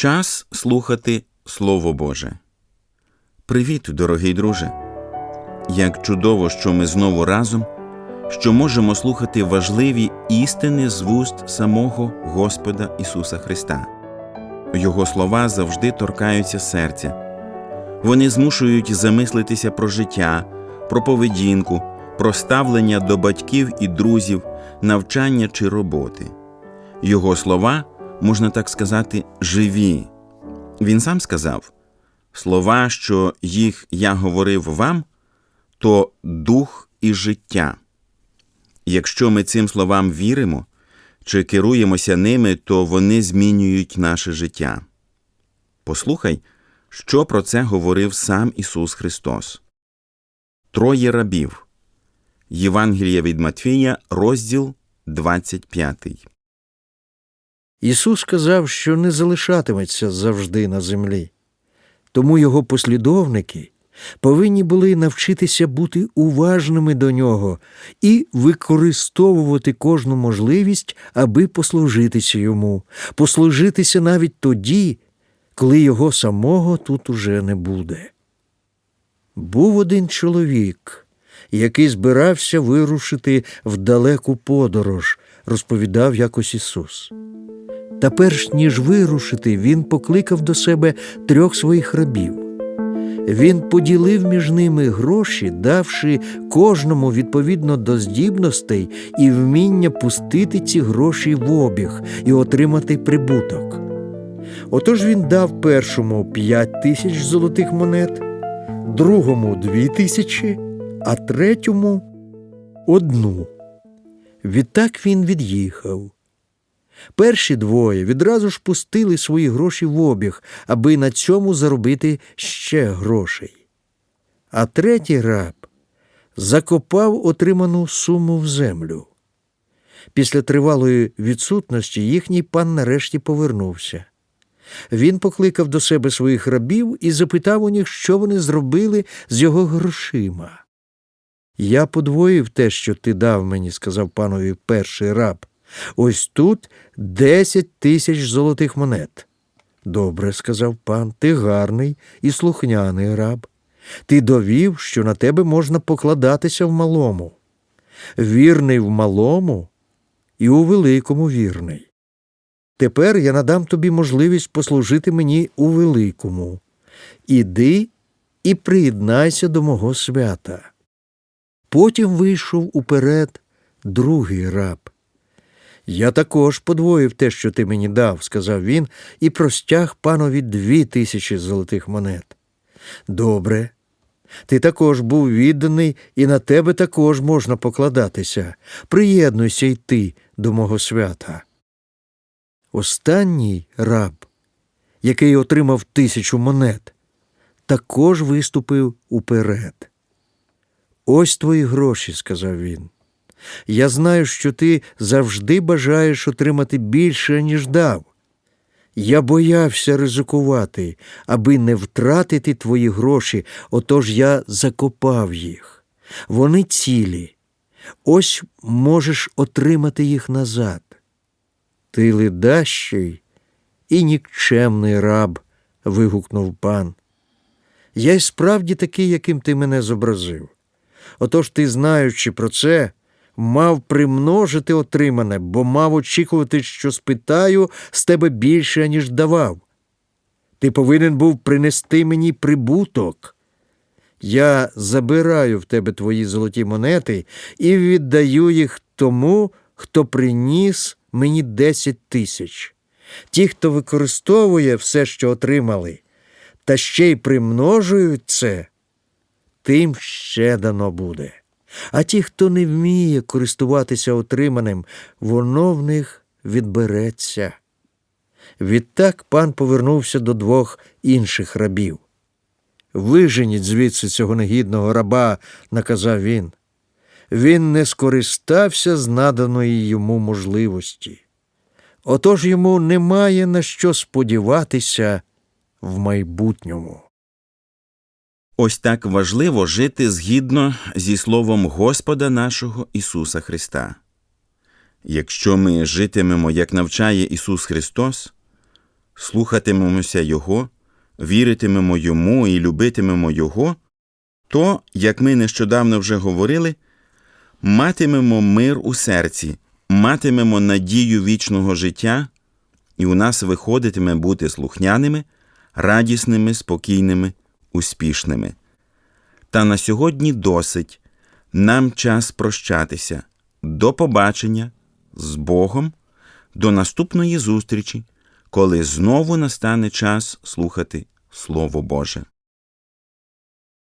Час слухати Слово Боже. Привіт, дорогий друже! Як чудово, що ми знову разом, що можемо слухати важливі істини з вуст самого Господа Ісуса Христа. Його слова завжди торкаються серця. Вони змушують замислитися про життя, про поведінку, про ставлення до батьків і друзів, навчання чи роботи. Його слова, можна так сказати, живі. Він сам сказав: слова, що їх я говорив вам, то дух і життя. Якщо ми цим словам віримо чи керуємося ними, то вони змінюють наше життя. Послухай, що про це говорив сам Ісус Христос. Троє рабів. Євангелія від Матфія, розділ 25. Ісус сказав, що не залишатиметься завжди на землі. Тому його послідовники повинні були навчитися бути уважними до нього і використовувати кожну можливість, аби послужитися йому, послужитися навіть тоді, коли його самого тут уже не буде. Був один чоловік, який збирався вирушити в далеку подорож, розповідав якось Ісус. Та перш ніж вирушити, він покликав до себе трьох своїх рабів. Він поділив між ними гроші, давши кожному відповідно до здібностей і вміння пустити ці гроші в обіг і отримати прибуток. Отож він дав першому п'ять тисяч золотих монет, другому дві тисячі, а третьому одну. Відтак він від'їхав. Перші двоє відразу ж пустили свої гроші в обіг, аби на цьому заробити ще грошей. А третій раб закопав отриману суму в землю. Після тривалої відсутності їхній пан нарешті повернувся. Він покликав до себе своїх рабів і запитав у них, що вони зробили з його грошима. Я подвоїв те, що ти дав мені, сказав панові перший раб. Ось тут десять тисяч золотих монет. Добре, сказав пан, ти гарний і слухняний раб. Ти довів, що на тебе можна покладатися в малому. Вірний в малому і у великому вірний. Тепер я надам тобі можливість послужити мені у великому. Іди і приєднайся до мого свята. Потім вийшов уперед другий раб. Я також подвоїв те, що ти мені дав, сказав він, і простяг панові дві тисячі золотих монет. Добре. Ти також був відданий, і на тебе також можна покладатися. Приєднуйся й ти до мого свята. Останній раб, який отримав тисячу монет, також виступив уперед. Ось твої гроші, сказав він. Я знаю, що ти завжди бажаєш отримати більше, ніж дав. Я боявся ризикувати, аби не втратити твої гроші, отож я закопав їх. Вони цілі. Ось можеш отримати їх назад. Ти ледащий і нікчемний раб. вигукнув пан. Я й справді такий, яким ти мене зобразив. Отож ти, знаючи про це, мав примножити отримане, бо мав очікувати, що спитаю з тебе більше, ніж давав. Ти повинен був принести мені прибуток. Я забираю в тебе твої золоті монети і віддаю їх тому, хто приніс мені десять тисяч. Ті, хто використовує все, що отримали, та ще й примножують це, тим ще дано буде. А ті, хто не вміє користуватися отриманим, воно в них відбереться. Відтак пан повернувся до двох інших рабів. Виженіть звідси цього негідного раба, наказав він. Він не скористався з наданої йому можливості. Отож йому немає на що сподіватися в майбутньому. Ось так важливо жити згідно зі Словом Господа нашого Ісуса Христа. Якщо ми житимемо, як навчає Ісус Христос, слухатимемося Його, віритимемо Йому і любитимемо Його, то, як ми нещодавно вже говорили, матимемо мир у серці, матимемо надію вічного життя, і у нас виходитиме бути слухняними, радісними, спокійними, успішними. Та на сьогодні досить. Нам час прощатися. До побачення з Богом, до наступної зустрічі, коли знову настане час слухати Слово Боже.